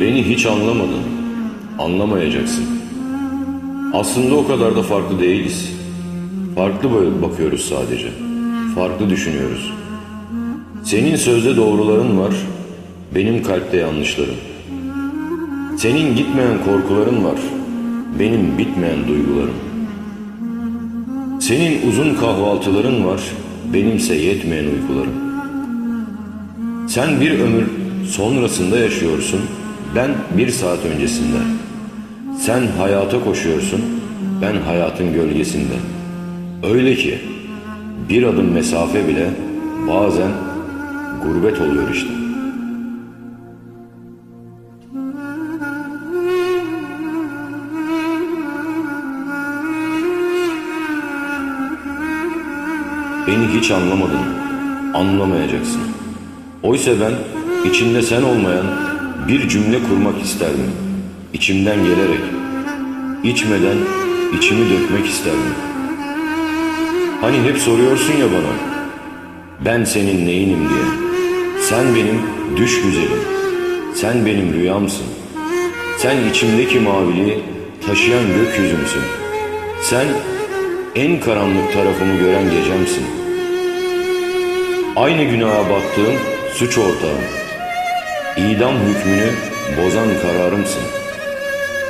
Beni hiç anlamadın. Anlamayacaksın. Aslında o kadar da farklı değiliz. Farklı bakıyoruz sadece. Farklı düşünüyoruz. Senin sözde doğruların var, benim kalpte yanlışlarım. Senin gitmeyen korkuların var, benim bitmeyen duygularım. Senin uzun kahvaltıların var, benimse yetmeyen uykularım. Sen bir ömür sonrasında yaşıyorsun, ben bir saat öncesinde. Sen hayata koşuyorsun, ben hayatın gölgesinde. Öyle ki bir adım mesafe bile bazen gurbet oluyor işte. Beni hiç anlamadın, anlamayacaksın. Oysa ben içinde sen olmayan bir cümle kurmak isterdim. İçimden gelerek, içmeden içimi dökmek isterdim. Hani hep soruyorsun ya bana, ben senin neyinim diye. Sen benim düş güzelim, sen benim rüyamsın. Sen içimdeki maviliği taşıyan gökyüzümsün. Sen en karanlık tarafımı gören gecemsin. Aynı günaha battığım suç ortağım. İdam hükmünü bozan kararımsın.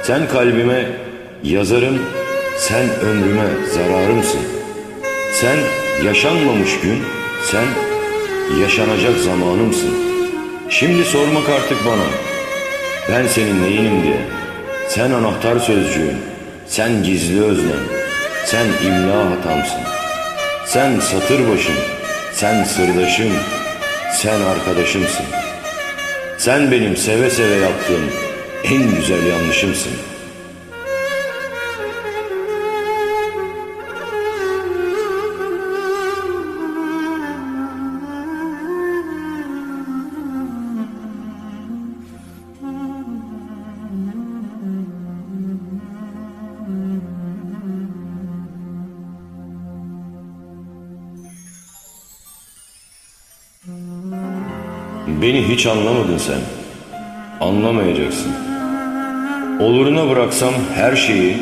Sen kalbime yazarım, sen ömrüme zararımsın. Sen yaşanmamış gün, sen yaşanacak zamanımsın. Şimdi sormak artık bana, ben senin neyinim diye. Sen anahtar sözcüğün, sen gizli özlem, sen imla hatamsın. Sen satır başım, sen sırdaşım, sen arkadaşımsın. Sen benim seve seve yaptığım en güzel yanlışımsın. Beni hiç anlamadın sen. Anlamayacaksın. Oluruna bıraksam her şeyi,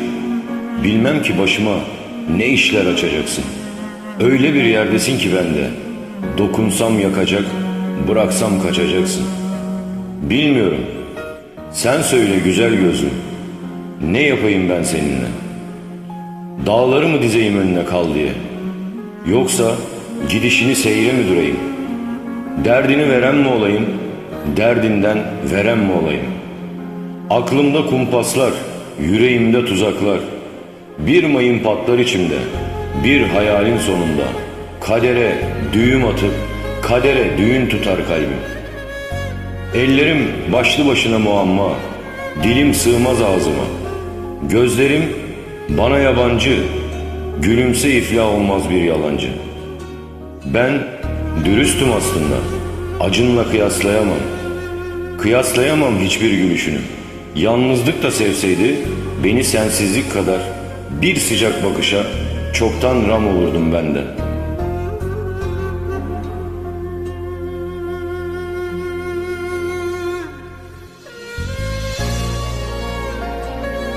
bilmem ki başıma ne işler açacaksın. Öyle bir yerdesin ki bende, dokunsam yakacak, bıraksam kaçacaksın. Bilmiyorum, sen söyle güzel gözüm, ne yapayım ben seninle? Dağları mı dizeyim önüne kal diye? Yoksa gidişini seyre mi durayım? Derdini veren mi olayım, derdinden veren mi olayım? Aklımda kumpaslar, yüreğimde tuzaklar. Bir mayın patlar içimde, bir hayalin sonunda. Kadere düğüm atıp, kadere düğün tutar kalbim. Ellerim başlı başına muamma, dilim sığmaz ağzıma. Gözlerim bana yabancı, gülümse iflah olmaz bir yalancı. Ben dürüstüm aslında, acınla kıyaslayamam. Kıyaslayamam hiçbir gülüşünü. Yalnızlık da sevseydi, beni sensizlik kadar bir sıcak bakışa çoktan ram olurdum ben de.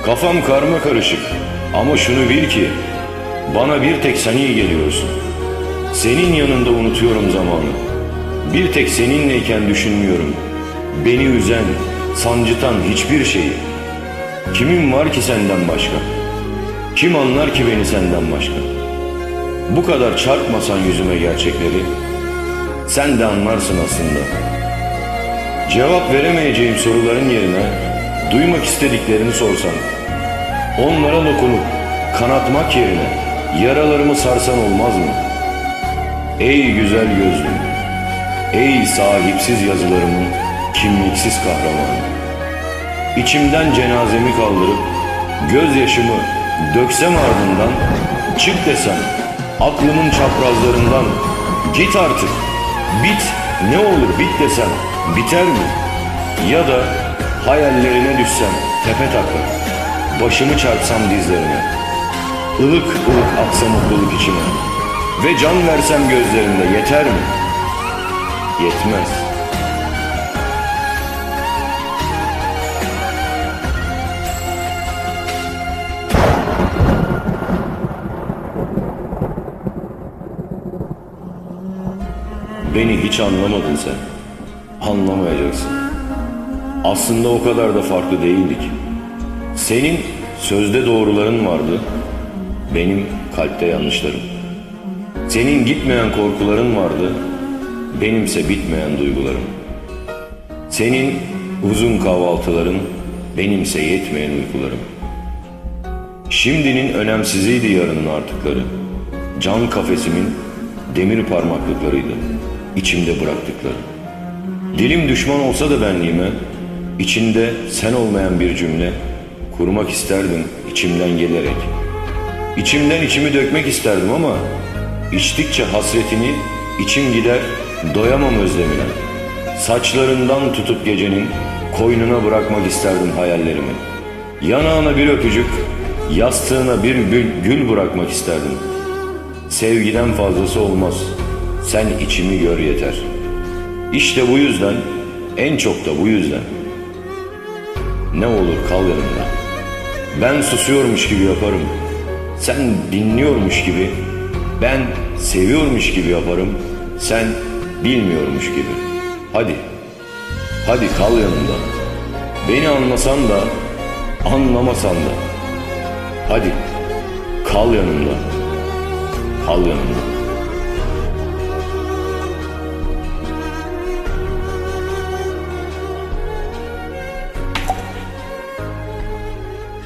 Kafam karma karışık ama şunu bil ki bana bir tek sen iyi geliyorsun. Senin yanında unutuyorum zamanı. Bir tek seninleyken düşünmüyorum. Beni üzen, sancıtan hiçbir şeyi. Kimin var ki senden başka? Kim anlar ki beni senden başka? Bu kadar çarpmasan yüzüme gerçekleri, sen de anlarsın aslında. Cevap veremeyeceğim soruların yerine duymak istediklerini sorsan, onlara dokunup kanatmak yerine yaralarımı sarsan olmaz mı? Ey güzel gözlüm, ey sahipsiz yazılarımın kimliksiz kahramanı. İçimden cenazemi kaldırıp gözyaşımı döksem ardından çık desem aklımın çaprazlarından git artık bit ne olur bit desem biter mi? Ya da hayallerine düşsem tepe taklak başımı çarpsam dizlerine ılık ılık aksa mutluluk içime ve can versem gözlerinde yeter mi? Yetmez. Beni hiç anlamadın sen. Anlamayacaksın. Aslında o kadar da farklı değildik. Senin sözde doğruların vardı. Benim kalpte yanlışlarım. Senin gitmeyen korkuların vardı. Benimse bitmeyen duygularım. Senin uzun kahvaltıların, benimse yetmeyen uykularım. Şimdinin önemsiziydi yarının artıkları. Can kafesimin demir parmaklıklarıydı. içimde bıraktıkları. Dilim düşman olsa da benliğime, içinde sen olmayan bir cümle kurmak isterdim içimden gelerek. İçimden içimi dökmek isterdim ama içtikçe hasretini içim gider doyamam özlemine. Saçlarından tutup gecenin koynuna bırakmak isterdim hayallerimi. Yanağına bir öpücük, yastığına bir gül, bırakmak isterdim. Sevgiden fazlası olmaz. Sen içimi gör yeter. İşte bu yüzden, en çok da bu yüzden. Ne olur kal yanımda. Ben susuyormuş gibi yaparım. Sen dinliyormuş gibi. Ben seviyormuş gibi yaparım. Sen bilmiyormuş gibi. Hadi. Hadi kal yanımda. Beni anlasan da, anlamasan da. Hadi. Kal yanımda. Kal yanımda.